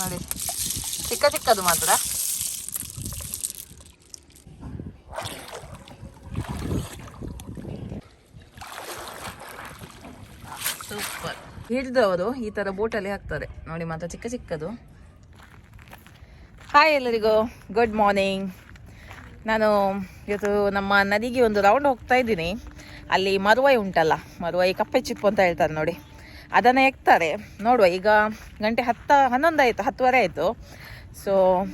ನೋಡಿ. ಚಿಕ್ಕ ಚಿಕ್ಕದು ಮಾತ್ರ. ಸೂಪರ್ ಹಿಡಿದವರು ಈ ತರ ಬೋಟಲ್ಲಿ ಹಾಕ್ತಾರೆ. ನೋಡಿ ಮಾತ್ರ ಚಿಕ್ಕ ಚಿಕ್ಕದು. ಹಾಯ್ ಎಲ್ಲರಿಗೂ. ಗುಡ್ ಮಾರ್ನಿಂಗ್ ನಾನು ಇವತ್ತು ನಮ್ಮ ನದಿಗೆ ಒಂದು ರೌಂಡ್ ಹೋಗ್ತಾ ಇದ್ದೀನಿ. ಅಲ್ಲಿ ಮರುವೈ ಉಂಟಲ್ಲ. ಮರುವೈ ಕಪ್ಪೆ ಚಿಪ್ಪು ಅಂತ ಹೇಳ್ತಾರೆ ನೋಡಿ. ಅದನ್ನು ಎಕ್ತಾರೆ. ನೋಡುವ, ಈಗ ಗಂಟೆ ಹತ್ತು, ಹನ್ನೊಂದು ಆಯಿತು, ಹತ್ತುವರೆ ಆಯಿತು. ಸೊ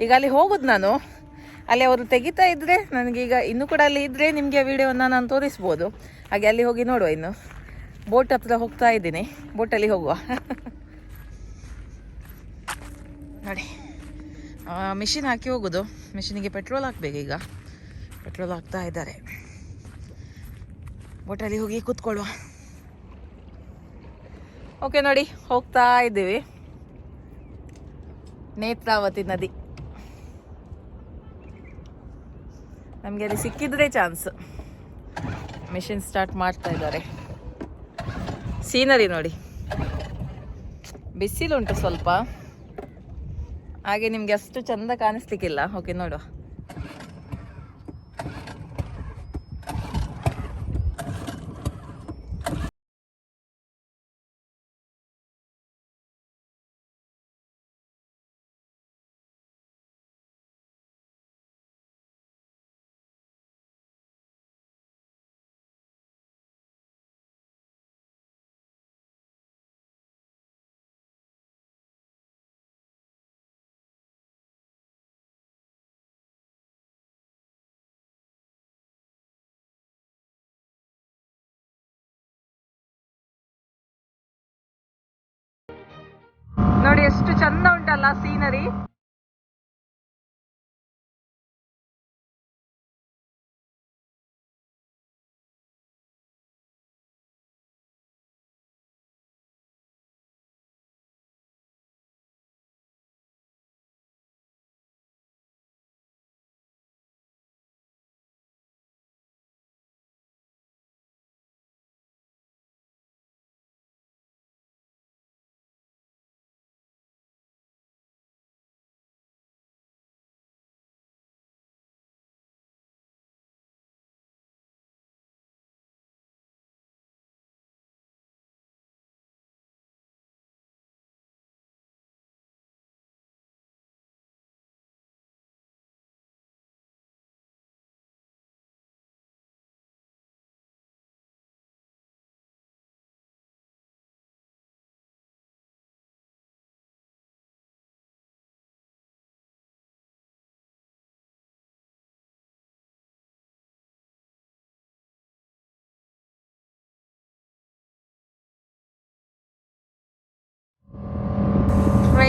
ಈಗ ಅಲ್ಲಿ ಹೋಗುದು ನಾನು. ಅಲ್ಲಿ ಅವರು ತೆಗಿತಾ ಇದ್ದರೆ ನನಗೀಗ ಇನ್ನೂ ಕೂಡ ಅಲ್ಲಿ ಇದ್ದರೆ ನಿಮಗೆ ವಿಡಿಯೋನ ನಾನು ತೋರಿಸ್ಬೋದು. ಹಾಗೆ ಅಲ್ಲಿ ಹೋಗಿ ನೋಡುವ ಇನ್ನು. ಬೋಟ್ ಹತ್ರ ಹೋಗ್ತಾ ಇದ್ದೀನಿ. ಬೋಟಲ್ಲಿ ಹೋಗುವ. ನೋಡಿ. ಮಿಷಿನ್ ಹಾಕಿ ಹೋಗೋದು. ಮಿಷಿನಿಗೆ ಪೆಟ್ರೋಲ್ ಹಾಕ್ಬೇಕು ಈಗ. ಪೆಟ್ರೋಲ್ ಹಾಕ್ತಾ ಇದ್ದಾರೆ. ಬೋಟಲ್ಲಿ ಹೋಗಿ ಕೂತ್ಕೊಳ್ಳುವ. ಓಕೆ ನೋಡಿ, ಹೋಗ್ತಾ ಇದ್ದೀವಿ. ನೇತ್ರಾವತಿ ನದಿ. ನಮಗೆ ಅಲ್ಲಿ ಸಿಕ್ಕಿದ್ರೆ ಚಾನ್ಸ್ ಮಿಷಿನ್ ಸ್ಟಾರ್ಟ್ ಮಾಡ್ತಾ ಇದ್ದಾರೆ. ಸೀನರಿ ನೋಡಿ. ಬಿಸಿಲುಂಟು ಸ್ವಲ್ಪ. ಹಾಗೆ ನಿಮ್ಗೆ ಅಷ್ಟು ಚಂದ ಕಾಣಿಸ್ಲಿಕ್ಕಿಲ್ಲ. ಓಕೆ ನೋಡುವ. ಎಷ್ಟು ಚಂದ ಉಂಟಲ್ಲ ಸೀನರಿ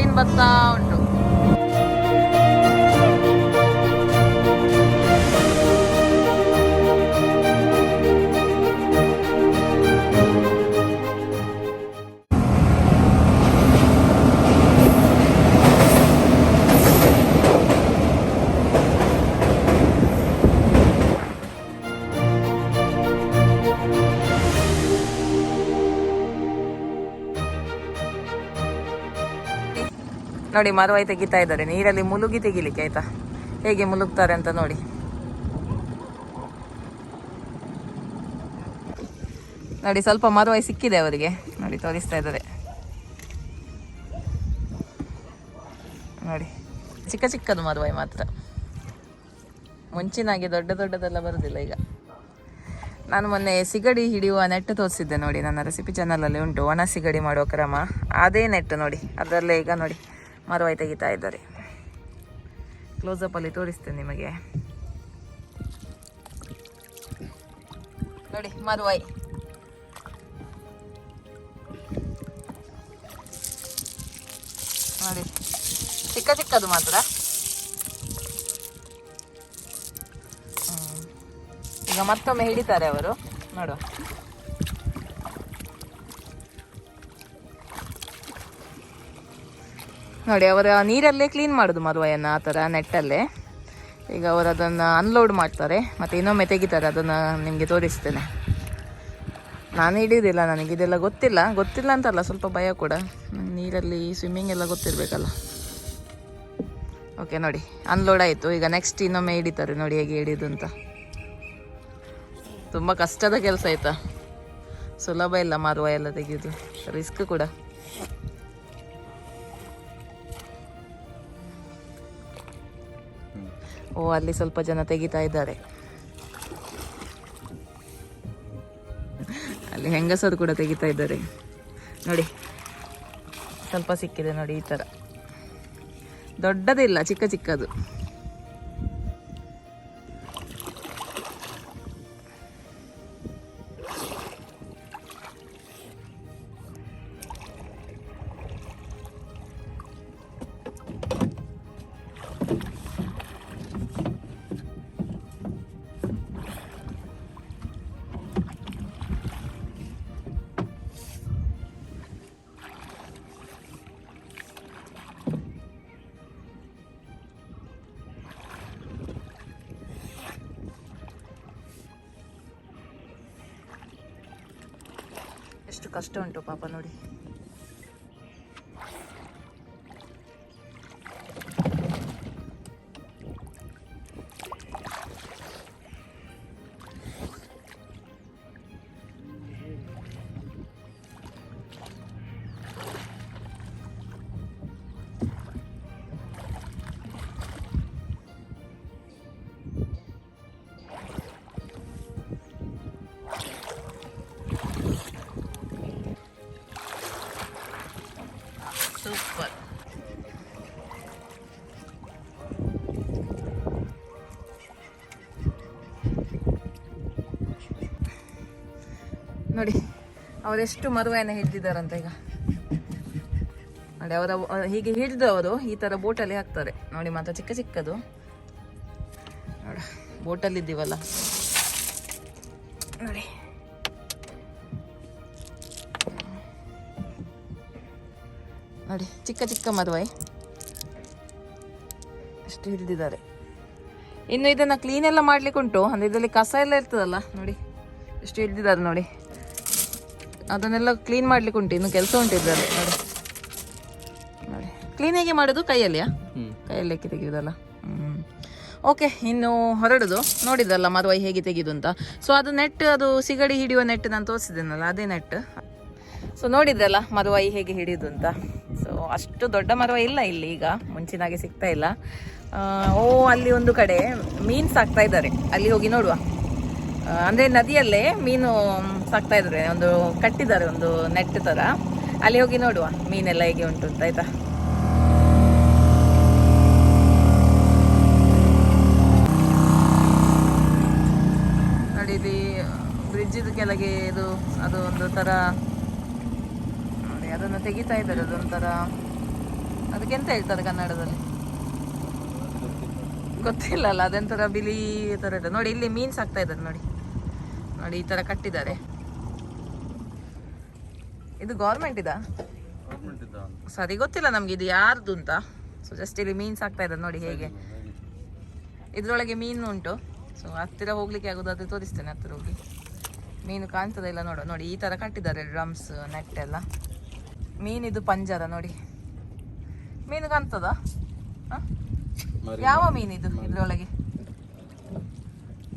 ಟ್ರೈನ್ ಬರ್ತಾ ಉಂಟು ನೋಡಿ ಮರವಾಯಿ ತೆಗಿತಾ ಇದ್ದಾರೆ. ನೀರಲ್ಲಿ ಮುಳುಗಿ ತೆಗಿಲಿಕ್ಕೆ ಆಯ್ತಾ? ಹೇಗೆ ಮುಳುಗ್ತಾರೆ ಅಂತ ನೋಡಿ. ನೋಡಿ, ಸ್ವಲ್ಪ ಮರವಾಯಿ ಸಿಕ್ಕಿದೆ ಅವರಿಗೆ. ನೋಡಿ, ತೋರಿಸ್ತಾ ಇದ್ದಾರೆ. ನೋಡಿ, ಚಿಕ್ಕ ಚಿಕ್ಕದು ಮರವಾಯಿ ಮಾತ್ರ. ಮುಂಚಿನಾಗೆ ದೊಡ್ಡ ದೊಡ್ಡದೆಲ್ಲ ಬರೋದಿಲ್ಲ ಈಗ. ನಾನು ಮೊನ್ನೆ ಸಿಗಡಿ ಹಿಡಿಯುವ ನೆಟ್ ತೋರಿಸಿದ್ದೆ ನೋಡಿ. ನನ್ನ ರೆಸಿಪಿ ಚಾನಲಲ್ಲಿ ಉಂಟು. ಒಣ ಸಿಗಡಿ ಮಾಡುವ ಕ್ರಮ. ಅದೇ ನೆಟ್ಟು ನೋಡಿ. ಅದರಲ್ಲೇ ಈಗ ನೋಡಿ. ಮರವೈ ತೆಗಿತಾ ಇದ್ದಾರೆ. ಕ್ಲೋಸಪ್ ಅಲ್ಲಿ ತೋರಿಸ್ತೇನೆ ನಿಮಗೆ. ನೋಡಿ, ಮರುವಾಯಿ. ನೋಡಿ, ಚಿಕ್ಕ ಚಿಕ್ಕದು ಮಾತ್ರ. ಈಗ ಮತ್ತೊಮ್ಮೆ ಹಿಡಿತಾರೆ ಅವರು. ನೋಡುವ. ನೋಡಿ, ಅವರ ನೀರಲ್ಲೇ ಕ್ಲೀನ್ ಮಾಡೋದು ಮರುವಯ್ಯನ ಆ ಥರ ನೆಟ್ಟಲ್ಲೇ. ಈಗ ಅವರು ಅದನ್ನು ಅನ್ಲೋಡ್ ಮಾಡ್ತಾರೆ, ಮತ್ತು ಇನ್ನೊಮ್ಮೆ ತೆಗಿತಾರೆ, ಅದನ್ನು ನಿಮಗೆ ತೋರಿಸ್ತೇನೆ. ನಾನು ಹಿಡಿಯೋದಿಲ್ಲ ನನಗೆ ಇದೆಲ್ಲ ಗೊತ್ತಿಲ್ಲ. ಗೊತ್ತಿಲ್ಲ ಅಂತಲ್ಲ, ಸ್ವಲ್ಪ ಭಯ ಕೂಡ. ನೀರಲ್ಲಿ ಸ್ವಿಮ್ಮಿಂಗ್ ಎಲ್ಲ ಗೊತ್ತಿರಬೇಕಲ್ಲ. ಓಕೆ ನೋಡಿ ಅನ್ಲೋಡ್ ಆಯಿತು. ಈಗ ನೆಕ್ಸ್ಟ್ ಇನ್ನೊಮ್ಮೆ ಹಿಡಿತಾರೆ, ನೋಡಿ ಹೇಗೆ ಹಿಡಿಯೋದು ಅಂತ. ತುಂಬ ಕಷ್ಟದ ಕೆಲಸ ಆಯ್ತಾ? ಸುಲಭ ಇಲ್ಲ ಮಾರುವ ಎಲ್ಲ ತೆಗೆಯೋದು. ರಿಸ್ಕ್ ಕೂಡ. ಓ, ಅಲ್ಲಿ ಸ್ವಲ್ಪ ಜನ ತೆಗಿತಾ ಇದ್ದಾರೆ. ಅಲ್ಲಿ ಹೆಂಗಸರು ಕೂಡ ತೆಗಿತಾ ಇದ್ದಾರೆ. ನೋಡಿ, ಸ್ವಲ್ಪ ಸಿಕ್ಕಿದೆ ನೋಡಿ ಈ ಥರ. ದೊಡ್ಡದಿಲ್ಲ, ಚಿಕ್ಕ ಚಿಕ್ಕದು. ಎಷ್ಟು ಕಷ್ಟ ಉಂಟು ಪಾಪ ನೋಡಿ. ನೋಡಿ. ಅವರೆಷ್ಟು ಮರುವೆಯನ್ನು ಹಿಡ್ದಿದ್ದಾರಂತ ಈಗ. ನೋಡಿ, ಅವರ ಹೀಗೆ ಹಿಡಿದು ಅವರು ಈ ಥರ ಬೋಟಲ್ಲಿ ಹಾಕ್ತಾರೆ. ನೋಡಿ, ಮಾತ್ರ ಚಿಕ್ಕ ಚಿಕ್ಕದು. ನೋಡ ಬೋಟಲ್ಲಿ ಇದ್ದೀವಲ್ಲ ನೋಡಿ. ನೋಡಿ, ಚಿಕ್ಕ ಚಿಕ್ಕ ಮದುವೆ ಅಷ್ಟು ಹಿಡಿದಿದ್ದಾರೆ. ಇನ್ನು ಇದನ್ನ ಕ್ಲೀನ್ ಎಲ್ಲ ಮಾಡ್ಲಿಕ್ಕೆ ಉಂಟು ಅಂದ್ರೆ ಇದರಲ್ಲಿ ಕಸ ಎಲ್ಲ ಇರ್ತದಲ್ಲ, ನೋಡಿ. ಎಷ್ಟು ಹಿಡಿದಿದ್ದಾರೆ ನೋಡಿ. ಅದನ್ನೆಲ್ಲ ಕ್ಲೀನ್ ಮಾಡ್ಲಿಕ್ಕೆ ಉಂಟು ಇನ್ನು ಕೆಲಸ ಉಂಟಿದ್ದಾರೆ ನೋಡಿ. ನೋಡಿ. ಕ್ಲೀನ್ ಹೇಗೆ ಮಾಡೋದು? ಕೈಯಲ್ಲಿಯಾ? ಕೈಯಲ್ಲಿ ತೆಗೆಯುವುದಲ್ಲ ಹ್ಮ್. ಓಕೆ ಇನ್ನು ಹೊರಡುದು. ನೋಡಿದ್ರಲ್ಲ ಮದುವೆ ಹೇಗೆ ತೆಗೆದು ಅಂತ. ಸೊ ಅದು ನೆಟ್ ಅದು ಸಿಗಡಿ ಹಿಡಿಯುವ ನೆಟ್ ನಾನು ತೋರಿಸಿದ್ದೇನಲ್ಲ ಅದೇ ನೆಟ್ ಸೊ ನೋಡಿದ್ರಲ್ಲ ಮರುವೈ ಹೇಗೆ ಹಿಡಿಯುದು ಅಂತ. ಸೊ ಅಷ್ಟು ದೊಡ್ಡ ಮರವ ಇಲ್ಲ ಇಲ್ಲಿ ಈಗ. ಮುಂಚಿನಾಗೆ ಸಿಗ್ತಾ ಇಲ್ಲ. ಓ ಅಲ್ಲಿ ಒಂದು ಕಡೆ ಮೀನು ಸಾಕ್ತಾ ಇದ್ದಾರೆ. ಅಲ್ಲಿ ಹೋಗಿ ನೋಡುವ. ಅಂದ್ರೆ ನದಿಯಲ್ಲೇ ಮೀನು ಸಾಕ್ತಾ ಇದ್ದಾರೆ ಒಂದು ಕಟ್ಟಿದ್ದಾರೆ, ಒಂದು ನೆಟ್ ತರ. ಅಲ್ಲಿ ಹೋಗಿ ನೋಡುವ ಮೀನೆಲ್ಲ ಹೇಗೆ ಉಂಟು ಅಂತ, ಆಯ್ತಾ? ನೋಡಿ ಇಲ್ಲಿ ಬ್ರಿಡ್ಜ್ ಕೆಳಗೆ ಇದು, ಅದು ಒಂದು ತರ, ನೋಡಿ, ಅದನ್ನು ತೆಗಿತಾ ಇದ್ದಾರೆ, ಅದೊಂಥರ. ಅದಕ್ಕೆಂತ ಹೇಳ್ತಾರೆ ಕನ್ನಡದಲ್ಲಿ? ಗೊತ್ತಿಲ್ಲ ಅಲ್ಲ ಅದೊಂಥರ ಬಿಳಿ ಥರ ಇದೆ. ನೋಡಿ, ಇಲ್ಲಿ ಮೀನ್ಸ್ ಆಗ್ತಾ ಇದ್ದಾರೆ, ನೋಡಿ. ನೋಡಿ ಈ ತರ ಕಟ್ಟಿದ್ದಾರೆ. ಇದು ಗೌರ್ಮೆಂಟ್ ಇದಾ? ಸರಿ ಗೊತ್ತಿಲ್ಲ ನಮ್ಗೆ ಇದು ಯಾರ್ದು ಅಂತ. ಸೊ ಜಸ್ಟ್ ಇಲ್ಲಿ ಮೀನ್ಸ್ ಆಗ್ತಾ ಇದ್ದಾರೆ ನೋಡಿ ಹೇಗೆ. ಇದ್ರೊಳಗೆ ಮೀನು ಉಂಟು. ಸೊ ಹತ್ತಿರ ಹೋಗ್ಲಿಕ್ಕೆ ಆಗೋದಾದ್ರೆ ತೋರಿಸ್ತೇನೆ ಹತ್ತಿರ ಹೋಗಿ. ಮೀನು ಕಾಣ್ತದೆ ಇಲ್ಲ ನೋಡು ನೋಡಿ ಈ ತರ ಕಟ್ಟಿದ್ದಾರೆ ಡ್ರಮ್ಸ್ ನೆಟ್ ಎಲ್ಲ. ಮೀನಿದು ಪಂಜರ ನೋಡಿ. ಮೀನು ಕಾಣ್ತದ? ಹ? ಯಾವ ಮೀನಿದು ಇದ್ರೊಳಗೆ?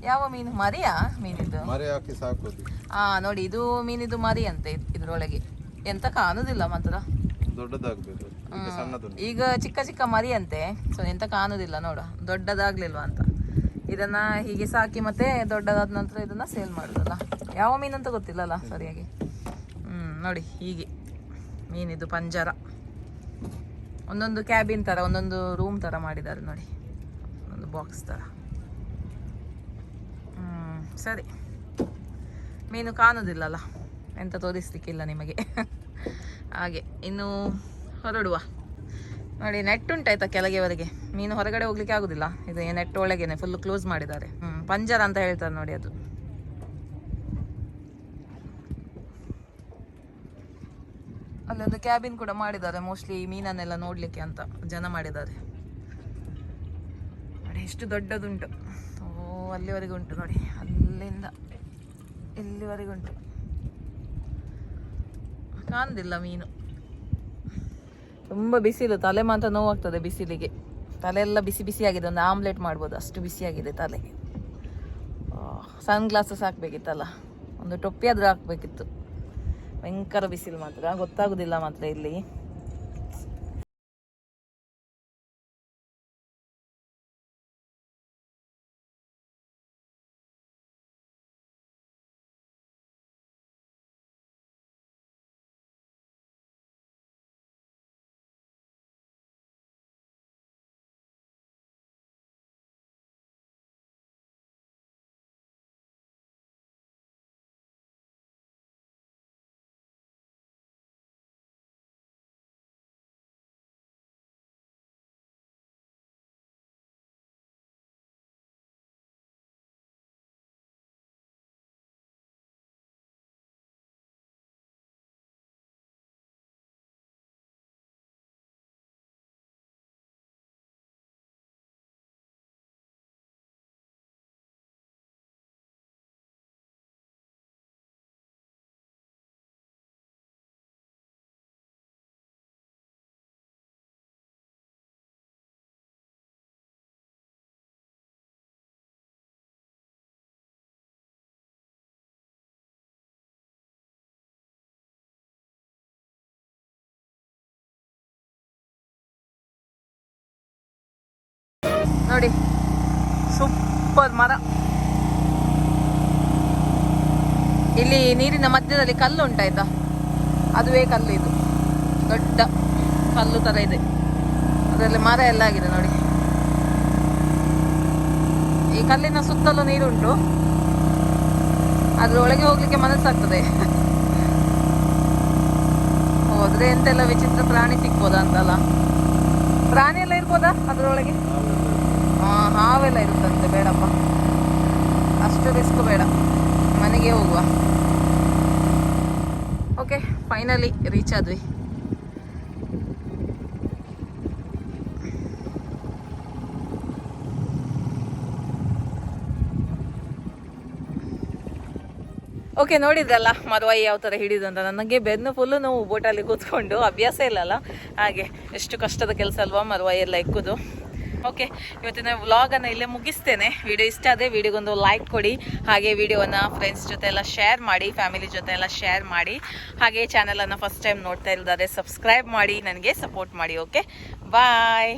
ಯಾವ ಮೀನು? ಮರಿಯಾ ಮೀನಿದು ಮರಿ ಹಾಕಿ ಸಾಕೋದು ಆ ನೋಡಿ ಇದು ಮೀನಿದು ಮರಿ ಅಂತೆ ಇದ್ರೊಳಗೆ. ಎಂತ ಕಾಣುದಿಲ್ಲ ಮಾತ್ರ. ದೊಡ್ಡದಾಗಬೇಕು. ಈಗ ಚಿಕ್ಕ ಚಿಕ್ಕ ಮರಿ ಅಂತೆ. ಸೊ ಎಂತ ಕಾಣುದಿಲ್ಲ ನೋಡ. ದೊಡ್ಡದಾಗ್ಲಿಲ್ವಾ ಅಂತ. ಇದನ್ನ ಹೀಗೆ ಸಾಕಿ ಮತ್ತೆ ದೊಡ್ಡದಾದ ನಂತರ ಇದನ್ನ ಸೇಲ್ ಮಾಡುದಲ್ಲ. ಯಾವ ಮೀನಂತ ಗೊತ್ತಿಲ್ಲಲ್ಲ ಸರಿಯಾಗಿ. ಹ್ಮ್ ನೋಡಿ ಹೀಗೆ. ಮೀನಿದು ಪಂಜರ. ಒಂದೊಂದು ಕ್ಯಾಬಿನ್ ತರ ಒಂದೊಂದು ರೂಮ್ ತರ ಮಾಡಿದ್ದಾರೆ ನೋಡಿ. ಒಂದು ಬಾಕ್ಸ್ ತರ. ಸರಿ. ಮೀನು ಕಾಣೋದಿಲ್ಲಲ್ಲ, ಎಂತ ತೋರಿಸ್ಲಿಕ್ಕಿಲ್ಲ ನಿಮಗೆ. ಹಾಗೆ, ಇನ್ನು ಹೊರಡುವ. ನೋಡಿ ನೆಟ್ ಉಂಟಾಯ್ತಾ ಕೆಳಗೆವರೆಗೆ? ಮೀನು ಹೊರಗಡೆ ಹೋಗ್ಲಿಕ್ಕೆ ಆಗುದಿಲ್ಲ. ಇದು ನೆಟ್ ಒಳಗೇನೆ ಫುಲ್ ಕ್ಲೋಸ್ ಮಾಡಿದ್ದಾರೆ. ಹ್ಮ್, ಪಂಜರ ಅಂತ ಹೇಳ್ತಾರೆ ನೋಡಿ ಅದು. ಅಲ್ಲೊಂದು ಕ್ಯಾಬಿನ್ ಕೂಡ ಮಾಡಿದ್ದಾರೆ ಮೋಸ್ಟ್ಲಿ ಮೀನನ್ನೆಲ್ಲ ನೋಡ್ಲಿಕ್ಕೆ ಅಂತ ಜನ ಮಾಡಿದ್ದಾರೆ. ಎಷ್ಟು ದೊಡ್ಡದುಂಟು. ಅಲ್ಲಿವರೆಗೆ ಉಂಟು ನೋಡಿ. ಅಲ್ಲಿಂದ ಇಲ್ಲಿವರೆಗೂ ಉಂಟು. ಕಾಣದಿಲ್ಲ ಮೀನು. ತುಂಬ ಬಿಸಿಲು ತಲೆ ಮಾತ್ರ ನೋವಾಗ್ತದೆ ಬಿಸಿಲಿಗೆ. ತಲೆ ಎಲ್ಲ ಬಿಸಿ ಬಿಸಿ ಆಗಿದೆ ಒಂದು ಆಮ್ಲೆಟ್ ಮಾಡ್ಬೋದು. ಅಷ್ಟು ಬಿಸಿಯಾಗಿದೆ ತಲೆ. ಸನ್ ಗ್ಲಾಸಸ್ ಹಾಕ್ಬೇಕಿತ್ತಲ್ಲ. ಒಂದು ಟೊಪ್ಪಿ ಆದರೂ ಹಾಕ್ಬೇಕಿತ್ತು. ಭಯಂಕರ ಬಿಸಿಲು ಮಾತ್ರ. ಗೊತ್ತಾಗೋದಿಲ್ಲ ಮಾತ್ರ ಇಲ್ಲಿ. ನೋಡಿ. ಸೂಪರ್ ಮರ. ಇಲ್ಲಿ ನೀರಿನ ಮಧ್ಯದಲ್ಲಿ ಕಲ್ಲು ಉಂಟಾಯ್ತಾ ಅದುವೇ ಕಲ್ಲು ಇದು. ದೊಡ್ಡ ಕಲ್ಲು ತರ ಇದೆ. ಅದರಲ್ಲಿ ಮರ ಎಲ್ಲ ಆಗಿದೆ ನೋಡಿ. ಈ ಕಲ್ಲಿನ ಸುತ್ತಲೂ ನೀರುಂಟು ಅದ್ರೊಳಗೆ ಹೋಗ್ಲಿಕ್ಕೆ ಮನಸ್ಸಾಗ್ತದೆ. ಹೋದ್ರೆ ಎಂತೆಲ್ಲ ವಿಚಿತ್ರ ಪ್ರಾಣಿ ಸಿಗ್ಬೋದಾ ಅಂತಲ್ಲ. ಪ್ರಾಣಿ ಎಲ್ಲ ಇರ್ಬೋದಾ ಅದ್ರೊಳಗೆ? ಹಾವೆಲ್ಲ ಇರುತ್ತಂತೆ, ಬೇಡಪ್ಪ. ಅಷ್ಟು ರಿಸ್ಕ್ ಬೇಡ. ಮನೆಗೆ ಹೋಗುವ. ಓಕೆ ಫೈನಲಿ ರೀಚ್ ಆದ್ವಿ. ಓಕೆ ನೋಡಿದ್ರಲ್ಲ, ಮದುವೆ ಯಾವ ಥರ ಹಿಡಿದು ಅಂತ. ನನಗೆ ಬೆನ್ನು ಫುಲ್ಲು ನಾವು ಬೋಟಲ್ಲಿ ಕೂತ್ಕೊಂಡು, ಅಭ್ಯಾಸ ಇಲ್ಲಲ್ಲ. ಹಾಗೆ, ಎಷ್ಟು ಕಷ್ಟದ ಕೆಲಸ ಅಲ್ವಾ ಮದುವೆ ಎಲ್ಲ ಎಕ್ಕುದು ಓಕೆ, ಇವತ್ತಿನ ವ್ಲಾಗನ್ನು ಇಲ್ಲೇ ಮುಗಿಸ್ತೇನೆ. ವಿಡಿಯೋ ಇಷ್ಟ ಆದರೆ ವಿಡಿಯೋಗೊಂದು ಲೈಕ್ ಕೊಡಿ. ಹಾಗೆ ವಿಡಿಯೋನ ಫ್ರೆಂಡ್ಸ್ ಜೊತೆ ಎಲ್ಲ ಶೇರ್ ಮಾಡಿ ಫ್ಯಾಮಿಲಿ ಜೊತೆ ಎಲ್ಲ ಶೇರ್ ಮಾಡಿ. ಹಾಗೆ ಚಾನಲನ್ನು ಫಸ್ಟ್ ಟೈಮ್ ನೋಡ್ತಾ ಇಲ್ಲದಾದ್ರೆ ಸಬ್ಸ್ಕ್ರೈಬ್ ಮಾಡಿ, ನನಗೆ ಸಪೋರ್ಟ್ ಮಾಡಿ ಓಕೆ ಬಾಯ್